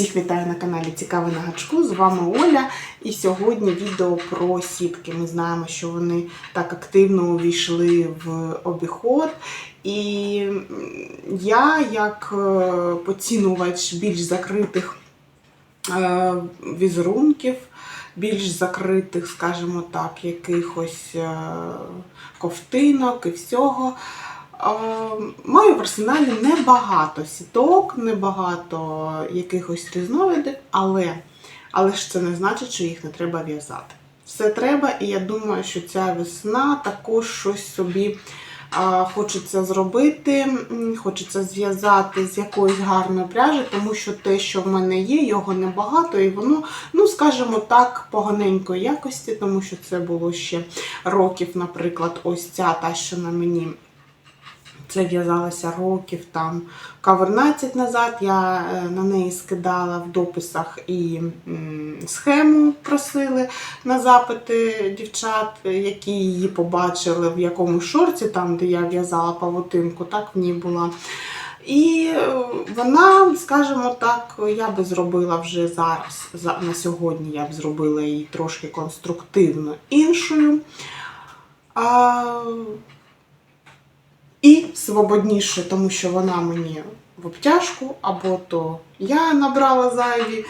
Всіх вітаю на каналі Цікаве на гачку. З вами Оля. І сьогодні відео про сітки. Ми знаємо, що вони так активно увійшли в обіход. І я, як е, поцінувач більш закритих е, візерунків, більш закритих, скажімо так, якихось е, ковтинок і всього. Маю в арсеналі небагато сіток, небагато якихось різновидів, але, але ж це не значить, що їх не треба в'язати. Все треба, і я думаю, що ця весна також щось собі а, хочеться зробити, хочеться зв'язати з якоїсь гарної пряжі, тому що те, що в мене є, його небагато, і воно, ну скажімо так, поганенької якості, тому що це було ще років, наприклад, ось ця та, що на мені. Це в'язалося років там кавернадцять назад. Я е, на неї скидала в дописах і схему просили на запити дівчат, які її побачили в якомусь шорті, там де я в'язала павутинку, так в ній була. І е, вона, скажімо так, я би зробила вже зараз, на сьогодні я б зробила її трошки конструктивно іншою. А, і свободніше, тому що вона мені в обтяжку, або то я набрала зайві,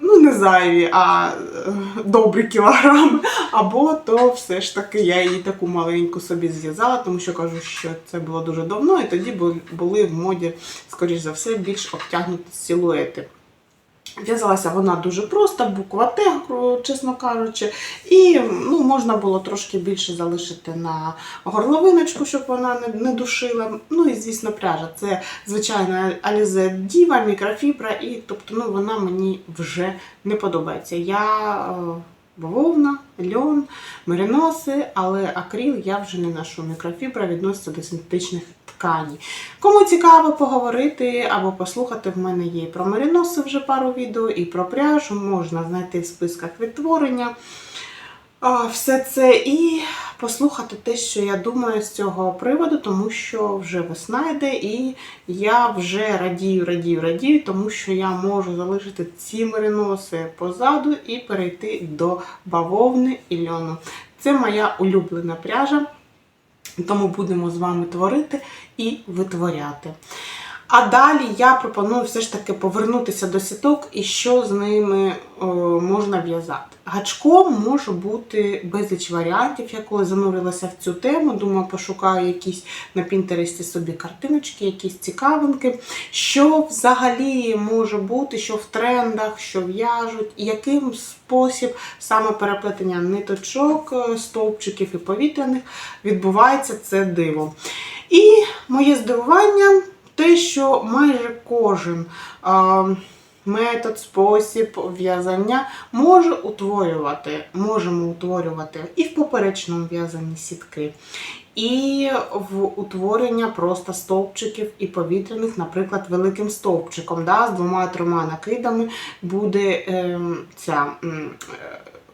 ну не зайві, а е, добрі кілограми, або то все ж таки я її таку маленьку собі зв'язала, тому що кажу, що це було дуже давно, і тоді були в моді, скоріш за все, більш обтягнуті силуети. В'язалася вона дуже просто, буква Т, чесно кажучи, і ну, можна було трошки більше залишити на горловиночку, щоб вона не, не душила. Ну і звісно, пряжа. Це звичайна Alize Diva, мікрофібра, і тобто ну, вона мені вже не подобається. Я е, бавовна, льон, мериноси, але акрил я вже не ношу. Мікрофібра відноситься до синтетичних тканей. Кому цікаво поговорити або послухати, в мене є і про мериноси вже пару відео, і про пряжу можна знайти в списках відтворення. Все це і послухати те, що я думаю з цього приводу, тому що вже весна йде, і я вже радію, радію, радію, тому що я можу залишити ці мериноси позаду і перейти до бавовни і льону. Це моя улюблена пряжа, тому будемо з вами творити і витворяти. А далі я пропоную все ж таки повернутися до сіток і що з ними е, можна в'язати. Гачком може бути безліч варіантів. Я коли занурилася в цю тему, думаю, пошукаю якісь на Пінтересті собі картиночки, якісь цікавинки. Що взагалі може бути, що в трендах, що в'яжуть, і яким спосіб саме переплетення ниточок, е, стовпчиків і повітряних відбувається це диво. І моє здивування те, що майже кожен а, метод, спосіб в'язання може утворювати, можемо утворювати і в поперечному в'язанні сітки, і в утворення просто стовпчиків і повітряних, наприклад, великим стовпчиком, да, з двома-трьома накидами буде ем, ця. е,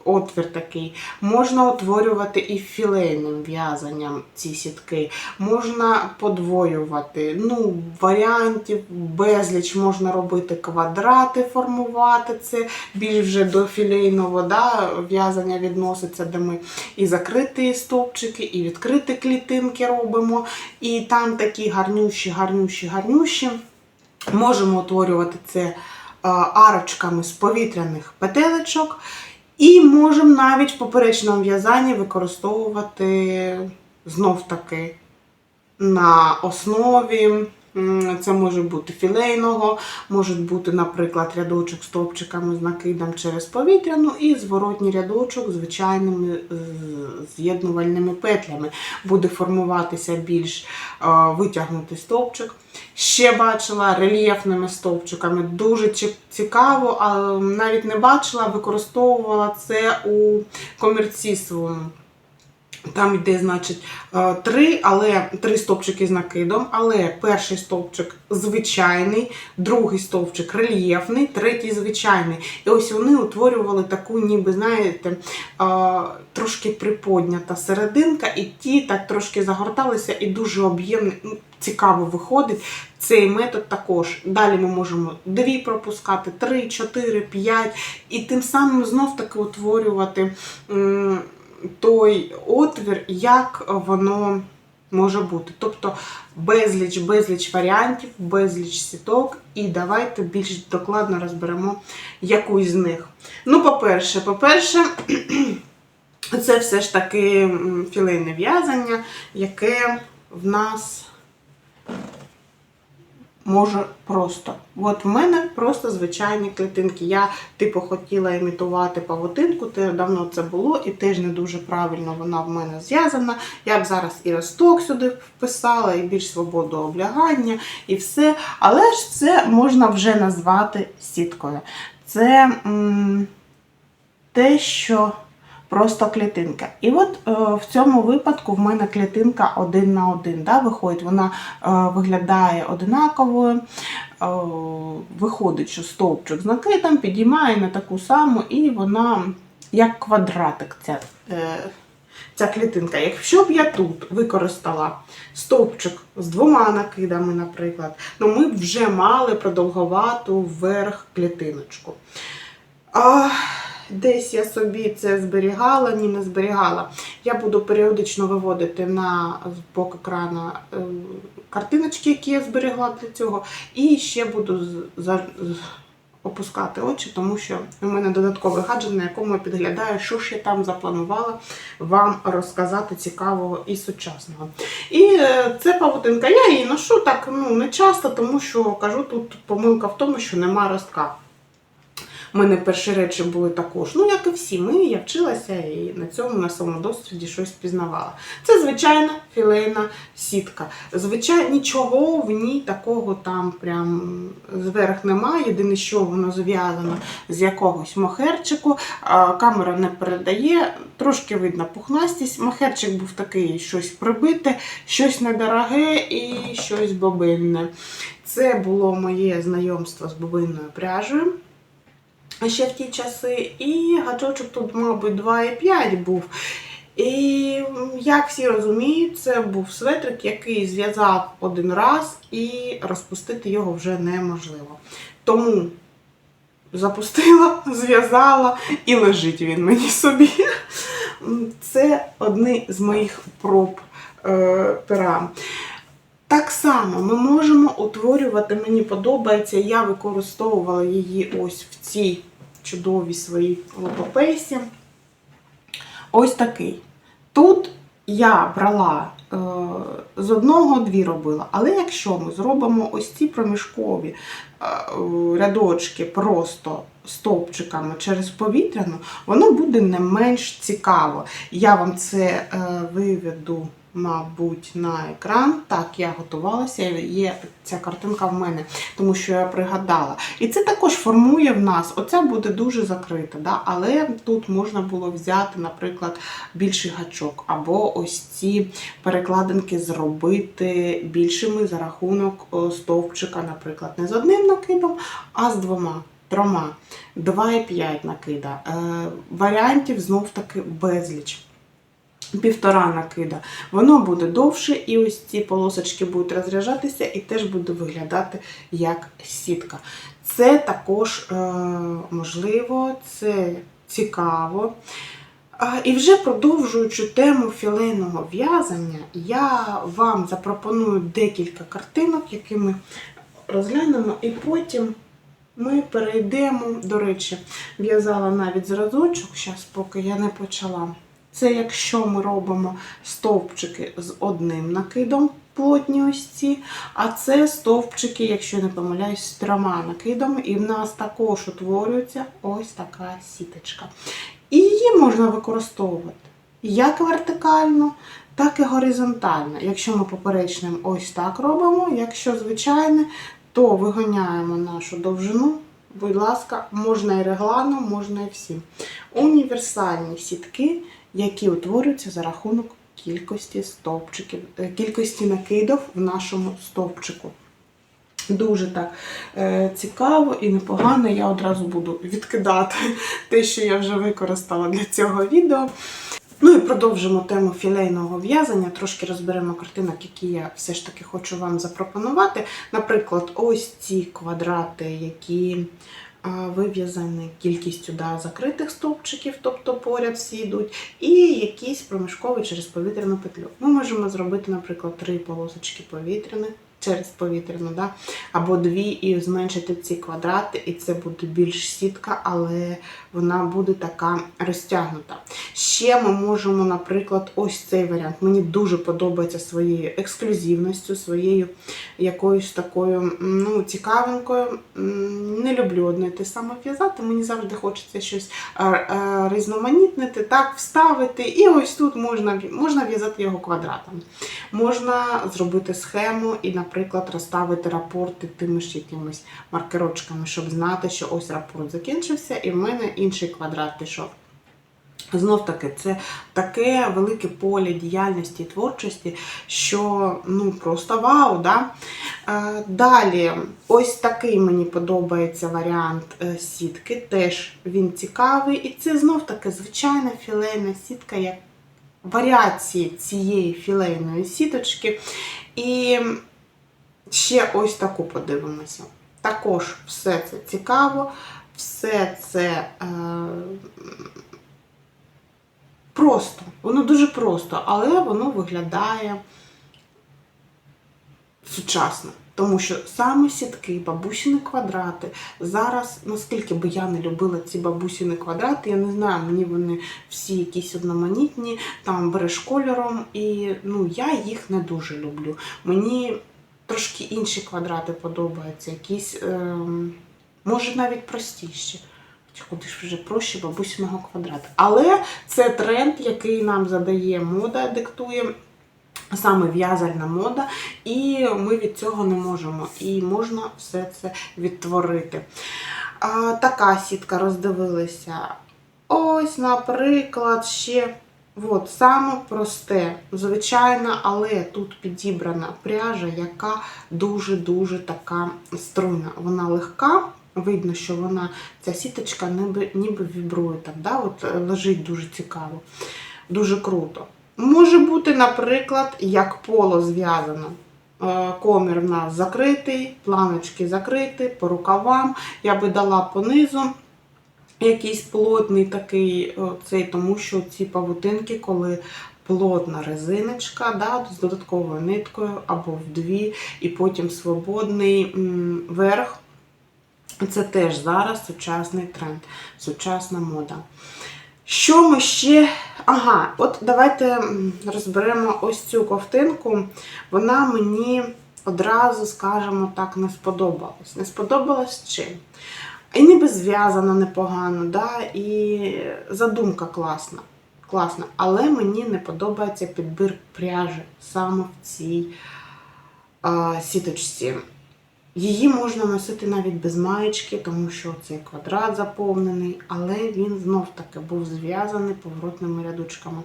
Отвір такий. Можна утворювати і філейним в'язанням ці сітки. Можна подвоювати. Ну, варіантів безліч можна робити квадрати, формувати. Це більш вже до філейного да, в'язання відноситься, де ми і закриті стовпчики, і відкриті клітинки робимо. І там такі гарнющі, гарнющі, гарнющі. Можемо утворювати це арочками з повітряних петелечок. І можемо навіть в поперечному в'язанні використовувати знов таки на основі. Це може бути філейного, може бути, наприклад, рядочок з топчиками з накидом через повітряну і зворотній рядочок звичайними з'єднувальними петлями. Буде формуватися більш витягнутий стовпчик. Ще бачила рельєфними стовпчиками. Дуже цікаво, але навіть не бачила, використовувала це у комерційству. Там йде, значить, е, три, але три стовпчики з накидом, але перший стовпчик звичайний, другий стовпчик рельєфний, третій звичайний. І ось вони утворювали таку, ніби, знаєте, е, трошки приподнята серединка, і ті так трошки загорталися, і дуже об'ємно, ну, цікаво виходить. Цей метод також. Далі ми можемо дві пропускати, три, чотири, п'ять, і тим самим знов таки утворювати. Той отвір, як воно може бути. Тобто безліч, безліч варіантів, безліч сіток, і давайте більш докладно розберемо якусь з них. Ну, по-перше, по-перше, це все ж таки філейне в'язання, яке в нас може просто. От в мене просто звичайні клітинки. Я, типу, хотіла імітувати павутинку, те давно це було, і теж не дуже правильно вона в мене зв'язана. Я б зараз і росток сюди вписала, і більш свободу облягання, і все. Але ж це можна вже назвати сіткою. Це м, те, що просто клітинка. І от е, в цьому випадку в мене клітинка один на один. Да, виходить, вона е, виглядає одинаковою. Е, виходить, що стовпчик з накидом підіймає на таку саму, і вона як квадратик. Ця, е, ця клітинка. Якщо б я тут використала стовпчик з двома накидами, наприклад, ну ми б вже мали продовгувату вверх клітиночку. А, десь я собі це зберігала, ні, не зберігала. Я буду періодично виводити на бок екрану е, картиночки, які я зберегла для цього. І ще буду опускати очі, тому що у мене додатковий гаджет, на якому я підглядаю, що ж я там запланувала вам розказати цікавого і сучасного. І е, це павутинка. Я її ношу так ну, не часто, тому що кажу, тут помилка в тому, що нема ростка. У мене перші речі були також, ну як і всі, ми, я вчилася і на цьому на своєму досвіді щось пізнавала. Це звичайна філейна сітка. Звичайно, нічого в ній такого там прям зверх немає. Єдине, що воно зв'язано з якогось мохерчику. Камера не передає, трошки видно пухнастість. Мохерчик був такий щось прибите, щось недороге і щось бобинне. Це було моє знайомство з бобинною пряжею. Ще в ті часи, і гачочок тут, мабуть, 2,5 був. І як всі розуміють, це був светрик, який зв'язав один раз, і розпустити його вже неможливо. Тому запустила, зв'язала і лежить він мені собі. Це одні з моїх проб е, пера. Так само ми можемо утворювати, мені подобається, я використовувала її ось в цій чудовій своїй лопопесі. Ось такий. Тут я брала е, з одного дві робила, але якщо ми зробимо ось ці проміжкові е, рядочки просто стовпчиками через повітряну, воно буде не менш цікаво. Я вам це е, виведу, мабуть, на екран. Так, я готувалася, є ця картинка в мене, тому що я пригадала. І це також формує в нас. Оця буде дуже закрита, да? але тут можна було взяти, наприклад, більший гачок, або ось ці перекладинки зробити більшими за рахунок стовпчика, наприклад, не з одним накидом, а з двома. Трьома, 2,5 накида. Е, варіантів знов таки безліч. Півтора накида. Воно буде довше, і ось ці полосочки будуть розряджатися і теж буде виглядати як сітка. Це також е, можливо, це цікаво. І вже продовжуючи тему філейного в'язання, я вам запропоную декілька картинок, які ми розглянемо, і потім ми перейдемо. До речі, в'язала навіть зразочок, зараз, поки я не почала. Це якщо ми робимо стовпчики з одним накидом, плотні ось ці, а це стовпчики, якщо не помиляюсь, з трьома накидами, і в нас також утворюється ось така сіточка. І її можна використовувати як вертикально, так і горизонтально. Якщо ми поперечним ось так робимо, якщо звичайне, то виганяємо нашу довжину. Будь ласка, можна і регланом, можна і всім. Універсальні сітки, які утворюються за рахунок кількості стовпчиків, е, кількості накидів в нашому стовпчику. Дуже так е, цікаво і непогано. Я одразу буду відкидати те, що я вже використала для цього відео. Ну і продовжимо тему філейного в'язання. Трошки розберемо картинок, які я все ж таки хочу вам запропонувати. Наприклад, ось ці квадрати, які вив'язані кількістю да, закритих стовпчиків, тобто поряд всі йдуть, і якісь проміжкові через повітряну петлю. Ми можемо зробити, наприклад, три полосочки повітряних. Через повітряну, да? або дві, і зменшити ці квадрати, і це буде більш сітка, але вона буде така розтягнута. Ще ми можемо, наприклад, ось цей варіант. Мені дуже подобається своєю ексклюзивністю, своєю якоюсь такою ну, цікавинкою. Не люблю одне те саме в'язати. Мені завжди хочеться щось різноманітнити, так, вставити. І ось тут можна, можна в'язати його квадратом. Можна зробити схему і, наприклад, розставити рапорти тими ж якимись маркерочками, щоб знати, що ось рапорт закінчився, і в мене інший квадрат пішов. Знов таки, це таке велике поле діяльності і творчості, що ну просто вау. Да? Е, Далі, ось такий мені подобається варіант е, сітки. Теж він цікавий. І це знов таки звичайна філейна сітка, як варіації цієї філейної сіточки. І ще ось таку подивимося. Також все це цікаво, все це. Е, Просто, воно дуже просто, але воно виглядає сучасно. Тому що саме сітки, бабусіни квадрати. Зараз, наскільки би я не любила ці бабусіни квадрати, я не знаю, мені вони всі якісь одноманітні, там береш кольором, і ну, я їх не дуже люблю. Мені трошки інші квадрати подобаються, якісь, ем, може навіть простіші. Куди ж вже проще бабусиного квадрата. Але це тренд, який нам задає мода, диктує саме в'язальна мода, і ми від цього не можемо. І можна все це відтворити. А, така сітка роздивилися. Ось, наприклад, ще. От, саме просте, звичайна, але тут підібрана пряжа, яка дуже-дуже така струйна. Вона легка, видно, що вона, ця сіточка ніби, ніби вібрує так, да? От е, лежить дуже цікаво, дуже круто. Може бути, наприклад, як поло зв'язано. Е, Комір в нас закритий, планочки закриті, по рукавам. Я би дала по низу якийсь плотний такий е, цей, тому що ці павутинки, коли плотна резиночка, да, з додатковою ниткою або в дві, і потім свободний м, верх. Це теж зараз сучасний тренд, сучасна мода. Що ми ще. Ага, от давайте розберемо ось цю ковтинку. Вона мені одразу, скажімо так, не сподобалась. Не сподобалась чим? І ніби зв'язана непогано, да? і задумка класна. класна. Але мені не подобається підбір пряжі саме в цій а, сіточці. Її можна носити навіть без маєчки, тому що цей квадрат заповнений, але він знов таки був зв'язаний поворотними рядочками.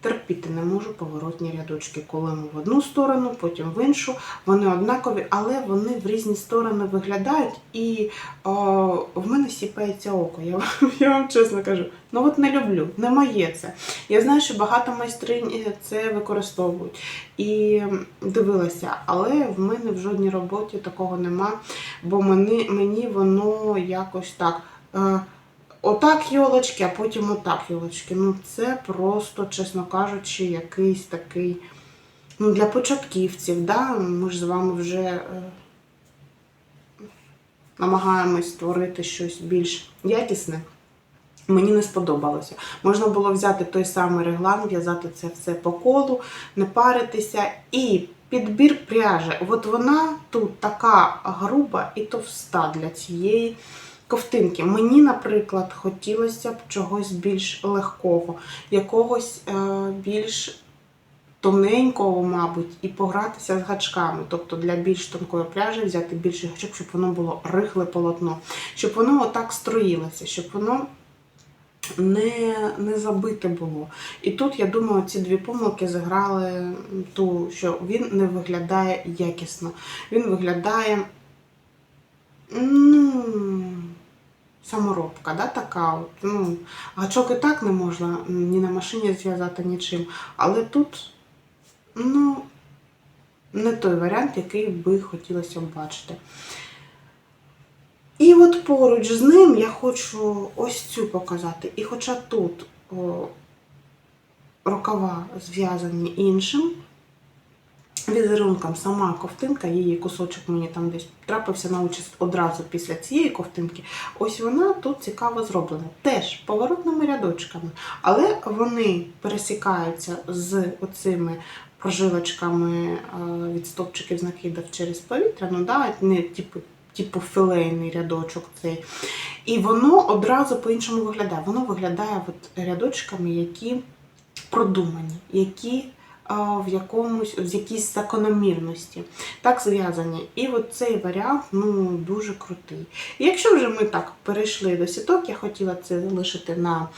Терпіти не можу поворотні рядочки, коли в одну сторону, потім в іншу. Вони однакові, але вони в різні сторони виглядають, і о, в мене сіпається око. Я, я вам чесно кажу. Ну от не люблю, не моє це. Я знаю, що багато майстринь е, це використовують. І дивилася, але в мене в жодній роботі такого нема, бо мені, мені воно якось так. Отак йолочки, а потім отак йолочки. Ну це просто, чесно кажучи, якийсь такий. Ну, для початківців, да? ми ж з вами вже е, намагаємось створити щось більш якісне. Мені не сподобалося. Можна було взяти той самий реглан, в'язати це все по колу, не паритися. І підбір пряжі. От вона тут така груба і товста для цієї ковтинки. Мені, наприклад, хотілося б чогось більш легкого, якогось е, більш тоненького, мабуть, і погратися з гачками. Тобто для більш тонкої пряжі взяти більше гачок, щоб воно було рихле полотно, щоб воно отак строїлося, щоб воно не, не забите було. І тут, я думаю, ці дві помилки зіграли ту, що він не виглядає якісно. Він виглядає. Ну, саморобка, да, така. От, ну, гачок і так не можна ні на машині зв'язати нічим. Але тут, ну, не той варіант, який би хотілося б бачити. І от поруч з ним я хочу ось цю показати. І хоча тут о, рукава зв'язані іншим візерунком, сама ковтинка, її кусочок мені там десь трапився на участь одразу після цієї ковтинки. Ось вона тут цікаво зроблена. Теж поворотними рядочками, але вони пересікаються з оцими прожилочками е, від стовпчиків з накидів через повітря, ну да, не типу, типу філейний рядочок цей. І воно одразу по-іншому виглядає. Воно виглядає от рядочками, які продумані, які в якомусь в якійсь закономірності. Так зв'язані. І от цей варіант ну, дуже крутий. І якщо вже ми так перейшли до сіток, я хотіла це залишити на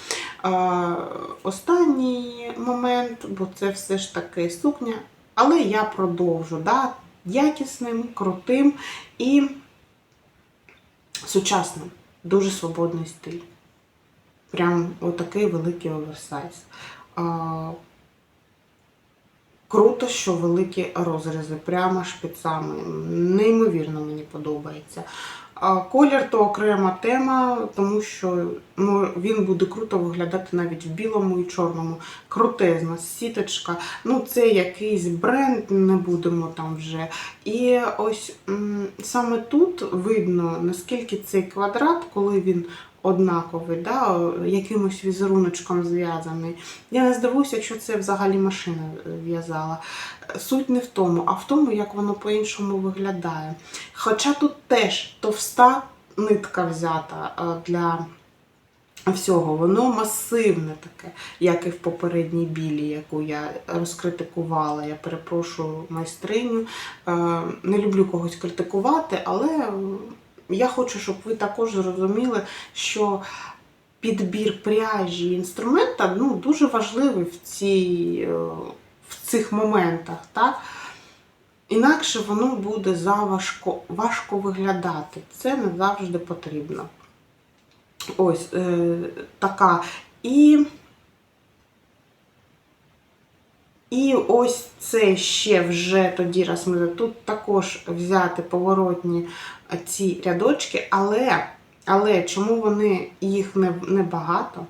а, останній момент, бо це все ж таки сукня. Але я продовжу да, якісним, крутим і сучасним, дуже свободний стиль. Прям отакий великий оверсайз. Круто, що великі розрізи, прямо шпицами. Неймовірно мені подобається. Колір то окрема тема, тому що він буде круто виглядати навіть в білому і чорному. Крутезна сіточка. Ну, це якийсь бренд, не будемо там вже. І ось саме тут видно, наскільки цей квадрат, коли він однаковий, да, якимось візеруночком зв'язаний. Я не здивуюся, якщо це взагалі машина е, в'язала. Суть не в тому, а в тому, як воно по-іншому виглядає. Хоча тут теж товста нитка взята е, для всього, воно масивне таке, як і в попередній білі, яку я розкритикувала. Я перепрошую майстриню. Е, Не люблю когось критикувати, але я хочу, щоб ви також зрозуміли, що підбір пряжі інструмента ну, дуже важливий в, цій, е, в цих моментах. Так? Інакше воно буде заважко важко виглядати. Це не завжди потрібно. Ось е, така. І і ось це ще вже тоді, раз ми тут також взяти поворотні ці рядочки, але, але чому вони їх не, не багато?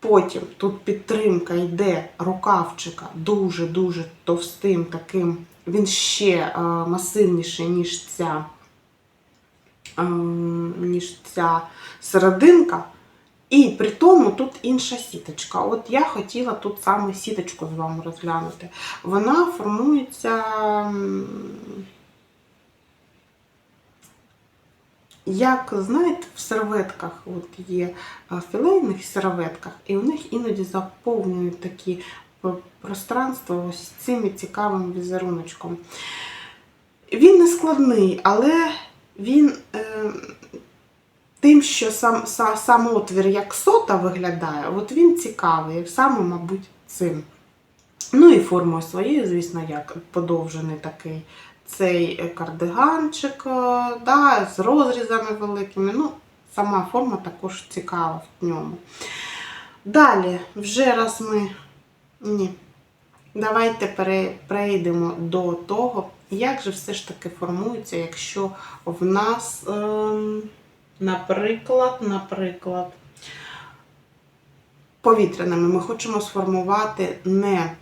Потім тут підтримка йде рукавчика дуже-дуже товстим таким, він ще е, масивніший, ніж ця, ніж ця серединка. І при тому тут інша сіточка. От я хотіла тут саме сіточку з вами розглянути. Вона формується. Як знаєте, в серветках от є е, філейних серветках, і у них іноді заповнюють такі пространства ось цим цікавим візеруночком. Він не складний, але він е, тим, що сам, са- сам отвір як сота виглядає, от він цікавий, саме, мабуть, цим. Ну і формою своєю, звісно, як подовжений такий цей кардиганчик, е, да, з розрізами великими. Ну, сама форма також цікава в ньому. Далі, вже раз ми. Ні. Давайте перейдемо до того, як же все ж таки формується, якщо в нас, ем, наприклад, наприклад, повітряними ми хочемо сформувати не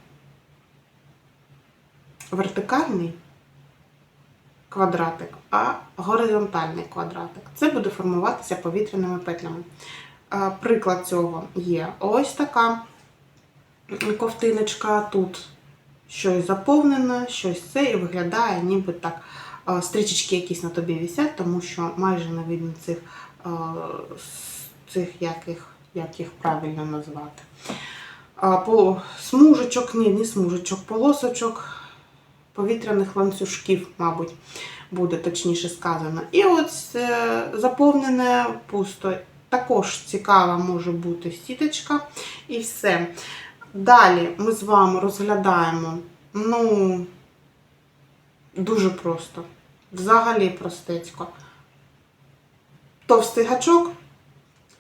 вертикальний квадратик, а горизонтальний квадратик. Це буде формуватися повітряними петлями. Е, Приклад цього є ось така ковтиночка. Тут щось заповнене, щось це, і виглядає, ніби так е, стрічечки якісь на тобі висять, тому що майже не видно цих, е, цих яких, як їх правильно назвати. По смужечок, ні, не смужечок, полосочок повітряних ланцюжків, мабуть, буде точніше сказано. І от е, заповнене пусто. Також цікава може бути сіточка і все. Далі ми з вами розглядаємо, ну, дуже просто. Взагалі простецько. Товстий гачок,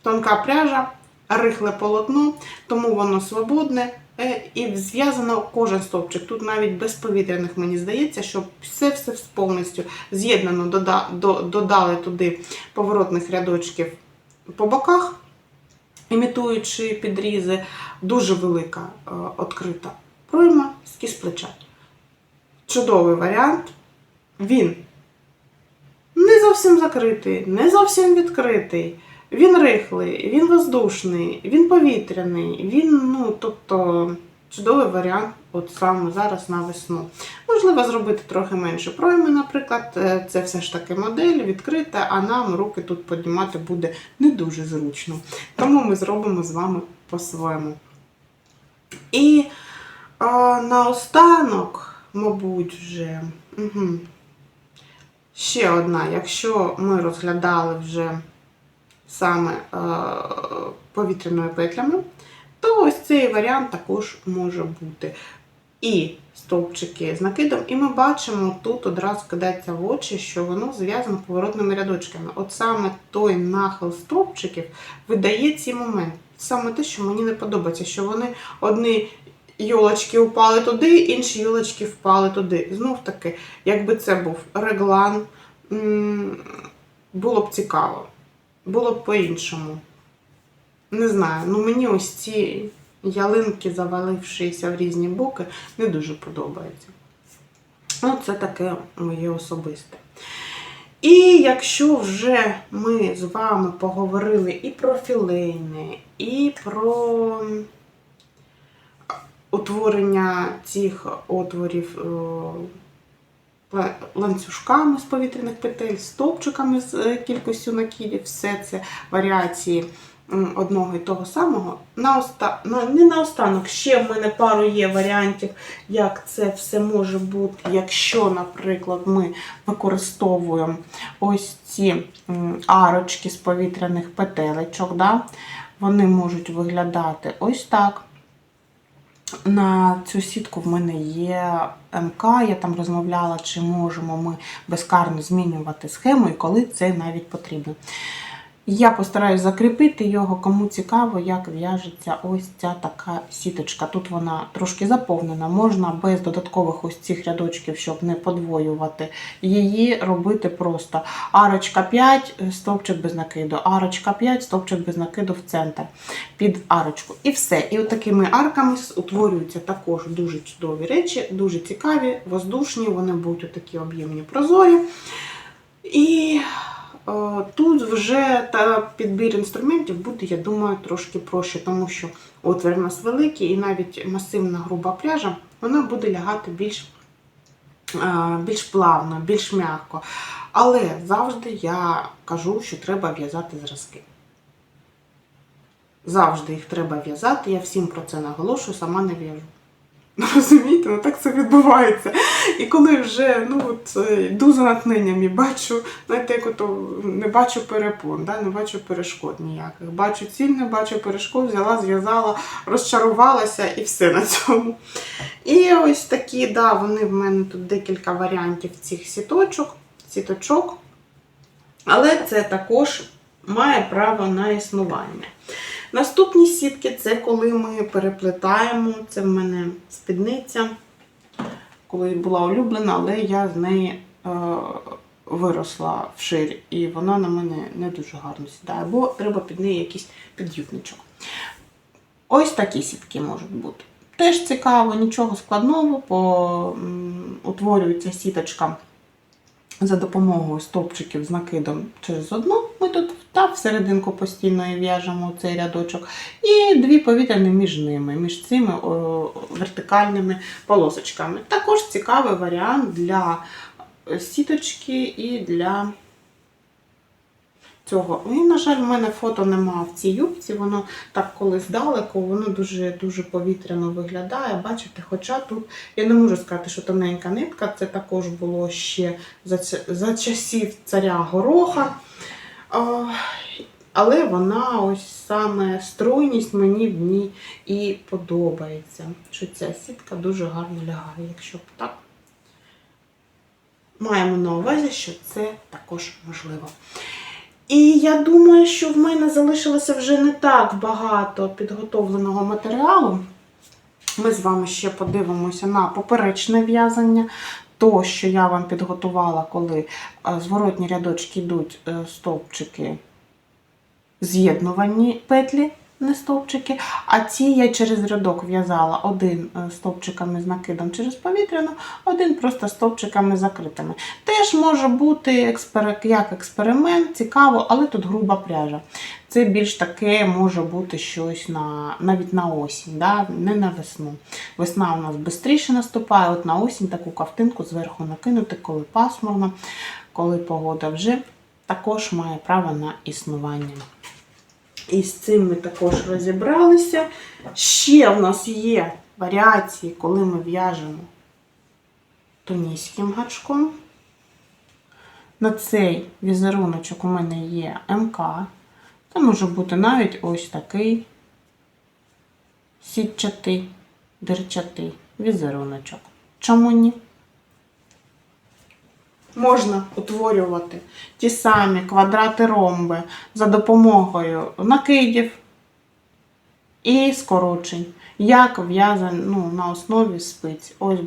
тонка пряжа, рихле полотно, тому воно свободне е, і зв'язано кожен стовпчик. Тут навіть без повітряних, мені здається, що все все повністю з'єднано, додали туди поворотних рядочків по боках, імітуючи підрізи. Дуже велика е, відкрита пройма з кісплеча. Чудовий варіант. Він не зовсім закритий, не зовсім відкритий. Він рихлий, він воздушний, він повітряний, він, ну, тобто, чудовий варіант от саме зараз на весну. Можливо, зробити трохи менше пройми, наприклад, Е, це все ж таки модель відкрита, а нам руки тут піднімати буде не дуже зручно. Тому ми зробимо з вами по-своєму. І а, наостанок, мабуть, вже. Угу. Ще одна, якщо ми розглядали вже саме е, повітряними петлями, то ось цей варіант також може бути. І стовпчики з накидом, і ми бачимо, тут одразу кидається в очі, що воно зв'язано поворотними рядочками. От саме той нахил стовпчиків видає цей момент. Саме те, що мені не подобається, що вони одні йолочки впали туди, інші йолочки впали туди. Знов таки, якби це був реглан, було б цікаво. Було б по-іншому. Не знаю, ну мені ось ці ялинки, завалившися в різні боки, не дуже подобаються. Ну, це таке моє особисте. І якщо вже ми з вами поговорили і про філейне, і про утворення цих отворів е, ланцюжками з повітряних петель, стовпчиками з е, кількістю накидів, все це варіації одного і того самого. На оста... на, не наостанок, ще в мене пару є варіантів, як це все може бути, якщо, наприклад, ми використовуємо ось ці арочки з повітряних петелечок. Да? Вони можуть виглядати ось так. На цю сітку в мене є МК, я там розмовляла, чи можемо ми безкарно змінювати схему і коли це навіть потрібно. Я постараюсь закріпити його, кому цікаво, як в'яжеться ось ця така сіточка. Тут вона трошки заповнена, можна без додаткових ось цих рядочків, щоб не подвоювати її, робити просто арочка 5, стовпчик без накиду, арочка 5, стовпчик без накиду в центр під арочку. І все. І такими арками утворюються також дуже чудові речі, дуже цікаві, воздушні, вони будуть отакі об'ємні прозорі. І тут вже та підбір інструментів буде, я думаю, трошки проще, тому що отвір у нас великий і навіть масивна груба пряжа, вона буде лягати більш, е, більш плавно, більш м'яко. Але завжди я кажу, що треба в'язати зразки. Завжди їх треба в'язати. Я всім про це наголошую, сама не в'яжу. Ну, Розумієте, ну так це відбувається. І коли вже ну, от, е, йду за натхненням і бачу, знаєте, як ото не бачу перепон, да? не бачу перешкод ніяких. Бачу ціль, не бачу перешкод, взяла, зв'язала, розчарувалася і все на цьому. І ось такі, да, вони в мене тут декілька варіантів цих сіточок, сіточок. Але це також має право на існування. Наступні сітки це коли ми переплетаємо. Це в мене спідниця, коли була улюблена, але я з неї е, виросла вширь, і вона на мене не дуже гарно сідає, бо треба під неї якийсь під'юбничок. Ось такі сітки можуть бути. Теж цікаво, нічого складного, по, утворюється сіточка за допомогою стовпчиків з накидом через одну. Ми тут та всерединку постійно і в'яжемо цей рядочок. І дві повітряні між ними, між цими о, вертикальними полосочками. Також цікавий варіант для сіточки і для цього. І, на жаль, в мене фото нема в цій юбці, воно так колись далеко, воно дуже дуже повітряно виглядає. Бачите, хоча тут я не можу сказати, що тоненька нитка, це також було ще за, за часів царя Гороха. А, Але вона ось саме стройність мені в ній і подобається. Що ця сітка дуже гарно лягає, якщо б так. Маємо на увазі, що це також можливо. І я думаю, що в мене залишилося вже не так багато підготовленого матеріалу. Ми з вами ще подивимося на поперечне в'язання. То, що я вам підготувала, коли е, зворотні рядочки йдуть е, стовпчики з'єднувані петлі, не стовпчики. А ці я через рядок в'язала один е, стовпчиками з накидом через повітряну, один просто стовпчиками закритими. Теж може бути як експеримент, цікаво, але тут груба пряжа. Це більш таке може бути щось на, навіть на осінь, да? не на весну. Весна у нас швидше наступає, от на осінь таку ковтинку зверху накинути, коли пасмурно, коли погода вже також має право на існування. І з цим ми також розібралися. Ще в нас є варіації, коли ми в'яжемо тунійським гачком. На цей візеруночок у мене є МК. Це може бути навіть ось такий сітчатий, дирчатий візеруночок. Чому ні? Можна утворювати ті самі квадрати ромби за допомогою накидів і скорочень, як в'язан ну, на основі спиць. Ось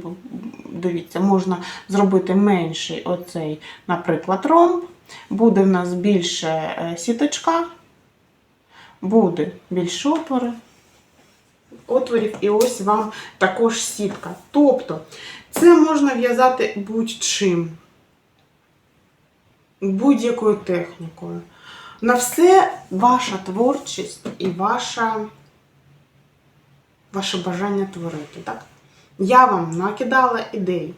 дивіться, можна зробити менший оцей, наприклад, ромб. Буде в нас більше е, сіточка, буде більше отвори. Отворів, і ось вам також сітка. Тобто, це можна в'язати будь-чим будь-якою технікою. На все ваша творчість і ваша, ваше бажання творити. Так? Я вам накидала ідей.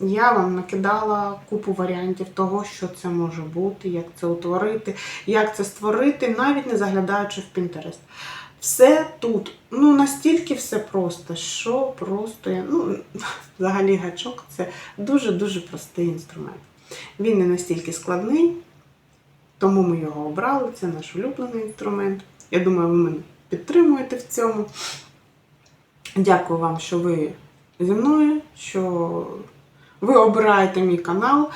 Я вам накидала купу варіантів того, що це може бути, як це утворити, як це створити, навіть не заглядаючи в Pinterest. Все тут, ну настільки все просто, що просто, ну, взагалі гачок це дуже-дуже простий інструмент. Він не настільки складний, тому ми його обрали. Це наш улюблений інструмент. Я думаю, ви мене підтримуєте в цьому. Дякую вам, що ви зі мною, що ви обираєте мій канал.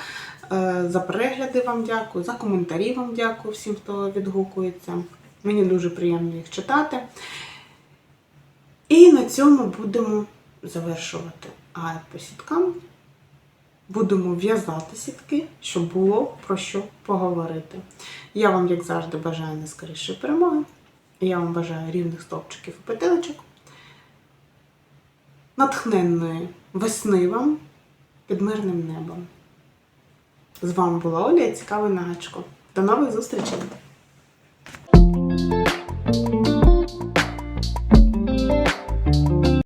Е, За перегляди вам дякую, за коментарі вам дякую всім, хто відгукується. Мені дуже приємно їх читати. І на цьому будемо завершувати гайд по сіткам будемо в'язати сітки, щоб було про що поговорити. Я вам, як завжди, бажаю найскорішої перемоги. Я вам бажаю рівних стовпчиків і петелечок. Натхненної весни вам під мирним небом. З вами була Оля і цікавий нагачко. До нових зустрічей!